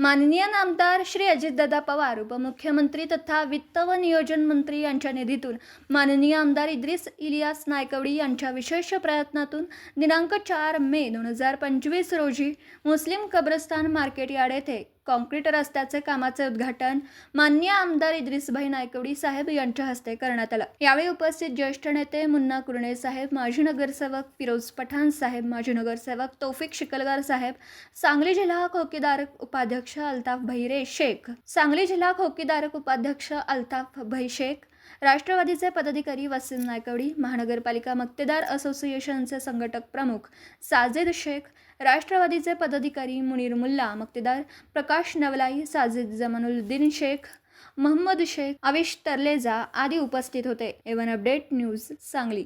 माननीय नामदार श्री अजितदादा पवार उपमुख्यमंत्री तथा वित्त व नियोजन मंत्री यांच्या निधीतून माननीय आमदार इद्रिस इलियास नायकवडी यांच्या विशेष प्रयत्नातून दिनांक चार मे दोन हजार पंचवीस रोजी मुस्लिम कब्रस्तान मार्केट यार्ड येथे कॉन्क्रीट रस्त्याचे कामाचे उद्घाटन मान्य आमदार इद्रिसभाई नायकवडी साहेब यांच्या हस्ते करण्यात आलं. यावेळी उपस्थित ज्येष्ठ नेते मुन्ना कुरणे साहेब माजी नगरसेवक फिरोज पठाण साहेब माजी नगरसेवक तौफिक शिकलगार साहेब सांगली जिल्हा खोकीदारक उपाध्यक्ष अल्ताफ भैरे शेख सांगली जिल्हा खोकीदारक उपाध्यक्ष अल्ताफ भै शेख राष्ट्रवादीचे पदाधिकारी वसीम नायकवडी महानगरपालिका मक्तेदार असोसिएशनचे संघटक प्रमुख साजिद शेख राष्ट्रवादीचे पदाधिकारी मुनीर मुल्ला मक्तेदार प्रकाश नवलाई साजिद जमानुद्दीन शेख मोहम्मद शेख अविश तरलेजा आदी उपस्थित होते. A one update news Sangli.